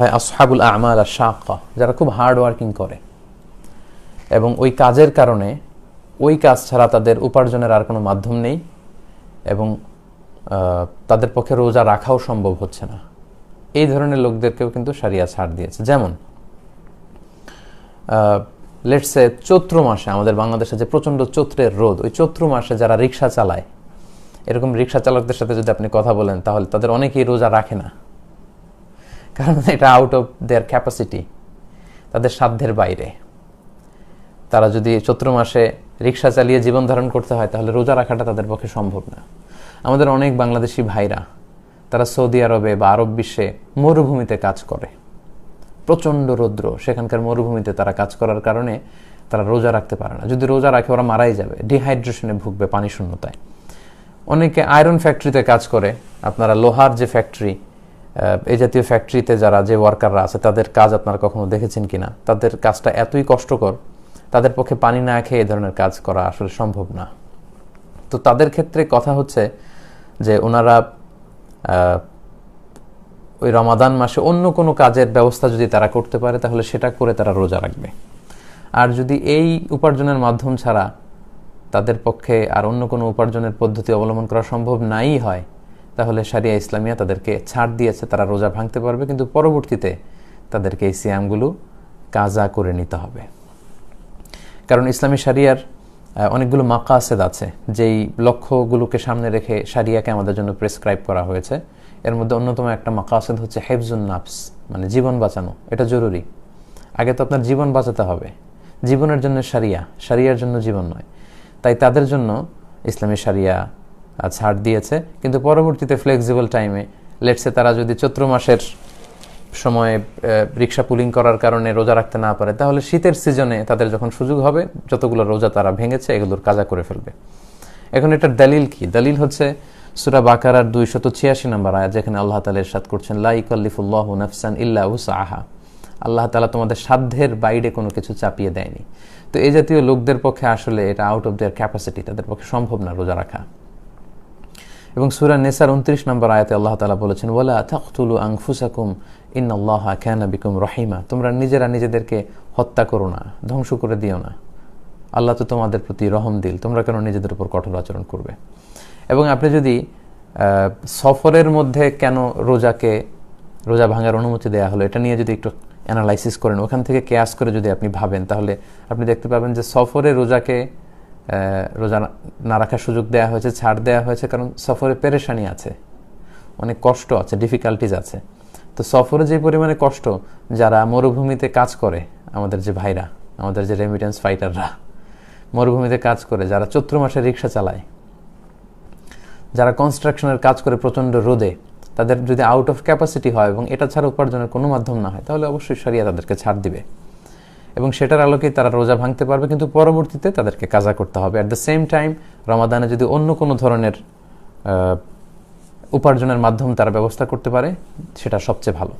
হয় আসহাবুল আমাল আর শাক্কা যারা খুব হার্ড ওয়ার্কিং করে। এবং ওই কাজের কারণে ওই কাজ ছাড়া তাদের উপার্জনের আর কোনো মাধ্যম নেই এবং তাদের পক্ষে রোজা রাখাও সম্ভব হচ্ছে না। এই ধরনের লোকদেরকেও কিন্তু সারিয়া ছাড় দিয়েছে। যেমন লেটসে চৈত্র মাসে আমাদের বাংলাদেশে যে প্রচণ্ড চৈত্রের রোদ, ওই চৈত্র মাসে যারা রিক্সা চালায়, এরকম রিক্সা চালকদের সাথে যদি আপনি কথা বলেন, তাহলে তাদের অনেকেই রোজা রাখে না। কারণ এটা আউট অফ দেয়ার ক্যাপাসিটি তাদের সাধ্যের বাইরে। তারা যদি চৈত্র মাসে রিক্সা চালিয়ে জীবন ধারণ করতে হয়, তাহলে রোজা রাখাটা তাদের পক্ষে সম্ভব না। আমাদের অনেক বাংলাদেশি ভাইরা, তারা সৌদি আরবে বা আরব বিশ্বে মরুভূমিতে কাজ করে। প্রচণ্ড রৌদ্র, সেখানকার মরুভূমিতে তারা কাজ করার কারণে তারা রোজা রাখতে পারে না। যদি রোজা রাখে, ওরা মারাই যাবে ডিহাইড্রেশনে ভুগবে, পানি শূন্যতায়। অনেকে আয়রন ফ্যাক্টরিতে কাজ করে, আপনারা লোহার যে ফ্যাক্টরি এই জাতীয় ফ্যাক্টরিতে যারা যে ওয়ার্কাররা আছে, তাদের কাজ আপনারা কখনো দেখেছেন কিনা? তাদের কাজটা এতই কষ্টকর, তাদের পক্ষে পানি না খেয়ে এই ধরনের কাজ করা আসলে সম্ভব না। তো তাদের ক্ষেত্রে কথা হচ্ছে যে ওনারা ওই রমাদান মাসে অন্য কোনো কাজের ব্যবস্থা যদি তারা করতে পারে, তাহলে সেটা করে তারা রোজা রাখবে। আর যদি এই উপার্জনের মাধ্যম ছাড়া তাদের পক্ষে আর অন্য কোনো উপার্জনের পদ্ধতি অবলম্বন করা সম্ভব নাই হয় তাহলে সারিয়া ইসলামিয়া তাদেরকে ছাড় দিয়েছে, তারা রোজা ভাঙতে পারবে, কিন্তু পরবর্তীতে তাদেরকে এই সিয়ামগুলো কাজা করে নিতে হবে। কারণ ইসলামী সারিয়ার অনেকগুলো মাকাসেদ আছে, যেই লক্ষ্যগুলোকে সামনে রেখে সারিয়াকে আমাদের জন্য প্রেসক্রাইব করা হয়েছে। এর মধ্যে অন্যতম একটা মাকাসেদ হচ্ছে হেফজুন নাফস মানে জীবন বাঁচানো, এটা জরুরি। আগে তো আপনার জীবন বাঁচাতে হবে। জীবনের জন্য সারিয়া সারিয়ার জন্য জীবন নয়। তাই তাদের জন্য ইসলামী সারিয়া ছাড় দিয়েছে। কিন্তু পরবর্তীতে ফ্লেক্সিবল টাইমে লেটসে তারা যদি চৈত্র মাসের সময়ে রিক্সা পুলিং করার কারণে রোজা রাখতে না পারে, তাহলে শীতের সিজনে তাদের যখন সুযোগ হবে, যতগুলো রোজা তারা ভেঙেছে, এগুলোর কাজা করে ফেলবে। এখন এটার দলিল কি? দলিল হচ্ছে সুরা বাকারার দুইশত ছিয়াশি নম্বর আয়াত, যেখানে আল্লাহ তালা ইরশাদ করছেন লাইকাল্লিফুল্লাহ নাফসান ইল্লা আহা আল্লাহ তালা তোমাদের সাধ্যের বাইরে কোনো কিছু চাপিয়ে দেয়নি। তো এই জাতীয় লোকদের পক্ষে আসলে এটা আউট অফ দেয়ার ক্যাপাসিটি তাদের পক্ষে সম্ভব না রোজা রাখা। এবং সুরা নেসার উনত্রিশ নম্বর আয়াতে আল্লাহ তালা বলেছেন ওলা থাকতুলু আংফুসাকুম ইন আল্লাহ ক্যানা বিকুম রহিমা। তোমরা নিজেরা নিজেদেরকে হত্যা করো না, ধ্বংস করে দিও না। আল্লাহ তো তোমাদের প্রতি রহম দিল, তোমরা কেন নিজেদের উপর কঠোর আচরণ করবে? এবং আপনি যদি সফরের মধ্যে কেন রোজাকে, রোজা ভাঙার অনুমতি দেওয়া হলো, এটা নিয়ে যদি একটু অ্যানালাইসিস করেন, ওখান থেকে কেয়াস করে যদি আপনি ভাবেন, তাহলে আপনি দেখতে পাবেন যে সফরে রোজাকে রোজা না- রাখার সুযোগ দেওয়া হয়েছে, ছাড় দেওয়া হয়েছে, কারণ সফরে পেরেশানি আছে, অনেক কষ্ট আছে ডিফিকাল্টিজ আছে। তো সফরে যে পরিমাণে কষ্ট, যারা মরুভূমিতে কাজ করে, আমাদের যে ভাইরা, আমাদের যে রেমিটেন্স ফাইটাররা মরুভূমিতে কাজ করে, যারা চৈত্র মাসে রিক্সা চালায়, যারা কনস্ট্রাকশনের কাজ করে প্রচণ্ড রোদে, তাদের যদি আউট অফ ক্যাপাসিটি হয় এবং এটা ছাড়া উপার্জনের কোনো মাধ্যম না হয়, তাহলে অবশ্যই সারিয়া তাদেরকে ছাড় দিবে। এবং সেটার আলোকেই তারা রোজা ভাঙতে পারবে, কিন্তু পরবর্তীতে তাদেরকে কাজা করতে হবে। অ্যাট দ্য সেম টাইম রমাদানে যদি অন্য কোনো ধরনের উপার্জনের মাধ্যম তারা ব্যবস্থা করতে পারে, সেটা সবচেয়ে ভালো।